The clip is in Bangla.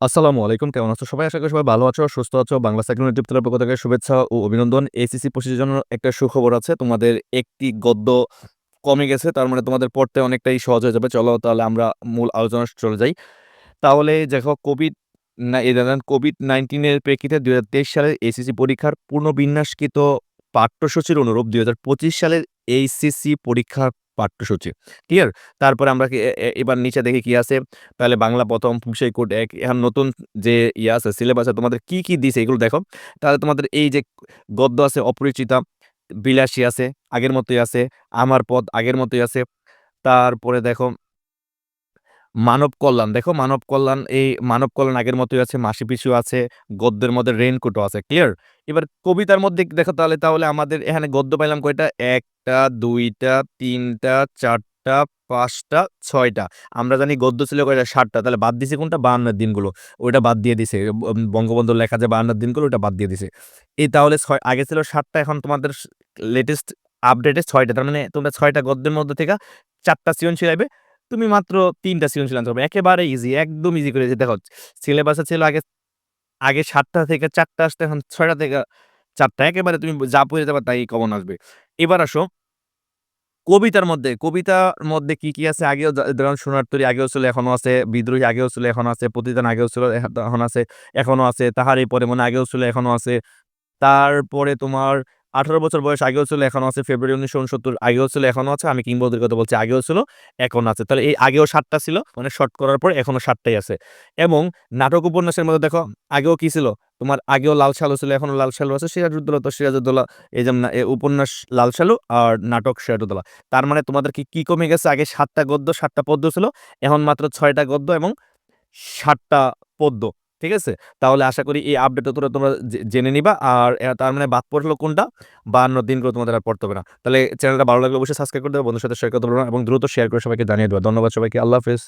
আসসালামু আলাইকুম। কেমন আছো সবাই? আশা করি সবাই ভালো আছো, সুস্থ আছো। বাংলা ইউটিউব চ্যানেলের পক্ষ থেকে শুভেচ্ছা ও অভিনন্দন। এসিসি পরিস্থিতির জন্য একটা সুখবর আছে। তোমাদের একটি গদ্য কমে গেছে। তার মানে তোমাদের পড়তে অনেকটাই সহজ হয়ে যাবে। চলো তাহলে আমরা মূল আলোচনা চলে যাই। তাহলে দেখো কোভিড না এই ধরেন কোভিড-19 এর প্রেক্ষিতে ২০২৩ সালের এসিসি পরীক্ষার পুনর্বিন্যাসকৃত পাঠ্যসূচির অনুরূপ ২০২৫ সালের এইচএসসি পরীক্ষার পাঠ্যসূচি। ক্লিয়ার? তারপরে আমরা এবার নিচে দেখি কি আছে? তাহলে বাংলা প্রথম বিষয় কোড ১ এখন নতুন যে ইয়ে আছে সিলেবাস তোমাদের কি, কি দিছে এগুলো দেখো। তাহলে তোমাদের এই যে গদ্য আছে অপরিচিতা, বিলাসী আছে, আগের মতোই আছে। আমার পথ আগের মতোই আছে। তারপরে দেখো মানব কল্যাণ। দেখো মানব কল্যাণ এই মানব কল্যাণ আগের মতোই আছে, মাসিপিছু আছে, গদ্যের মধ্যে রেইনকোটও আছে। ক্লিয়ার? এবার কবিতার মধ্যে দেখো তাহলে, তাহলে আমাদের এখানে গদ্য পাইলাম কয়টা? ১ টা, ২ টা, ৩ টা, ৪ টা, ৫ টা, ৬ টা। আমরা জানি গদ্য ছিল কয়টা? ৭ টা। তাহলে বাদ দিছে কোনটা? ৫২ এর দিনগুলো। ওইটা বাদ দিয়ে দিছে। বঙ্গবন্ধুর লেখা যে ৫২ এর দিনগুলো ওইটা বাদ দিয়ে দিছে। এই তাহলে ৬ আগে ছিল ৭ টা এখন তোমাদের লেটেস্ট আপডেটে ছয়টা তার মানে তোমরা ছয়টা গদ্যের মধ্যে থেকে ৪ টা সৃজনশীল আইবে। তুমি মাত্র ৩ টা সৃজনশীল আনতে পারবে। একেবারে ইজি, একদম ইজি করে। দেখো সিলেবাসে ছিল আগে আগে সাতটা থেকে চারটা আসতে এখন ছয়টা থেকে চারটা একেবারে তুমি যা পড়ে যাবে তাই কমন আসবে। এবার আসো কবিতার মধ্যে, কবিতার মধ্যে কি, কি আছে? আগেও ধরুন সোনার তরী আগেও ছিল এখনও আছে, বিদ্রোহী আগেও ছিল এখন আছে, প্রতিদান আগেও ছিল এখন আছে, এখনও আছে, তাহার এই পরে মনে আগেও ছিল এখনও আছে। তারপরে তোমার ১৮ বছর বয়স আগেও ছিল এখনও আছে, ফেব্রুয়ারি ১৯৬৯ আগেও ছিল এখনও আছে। আমি কিংবদন্তির কথা বলছি আগেও ছিল, এখনও আছে। তাহলে এই আগেও ৭ টা ছিল, মানে শর্ট করার পর এখনও ৭ টাই আছে। এবং নাটক উপন্যাসের মধ্যে দেখো আগেও কি ছিল? তোমার আগেও লাল সালু ছিল, এখনও লাল সালু আছে। সিরাজউদ্দৌলা তো সিরাজউদ্দৌলা এই যেমন উপন্যাস লাল সালু আর নাটক সিরাজউদ্দৌলা। তার মানে তোমাদের কি, কি কমে গেছে? আগে সাতটা গদ্য, সাতটা পদ্য ছিল। এখন মাত্র ছয়টা গদ্য এবং ৭ টা পদ্য। ঠিক আছে? তাহলে আশা করি এই আপডেটটা তোমরা তোমরা জেনে নিবা। আর তার মানে বাদ পড়ল কোনটা? ৫২ দিনগুলো তোমাদের আর পড়তে হবে না। তাহলে চ্যানেলটা ভালো লাগলে অবশ্যই সাবস্ক্রাইব করে দেবে বন্ধুর সাথে শেয়ার করতে পারব এবং দ্রুত শেয়ার করে সবাইকে জানিয়ে দেবে ধন্যবাদ সবাইকে। আল্লাহ হাফেজ।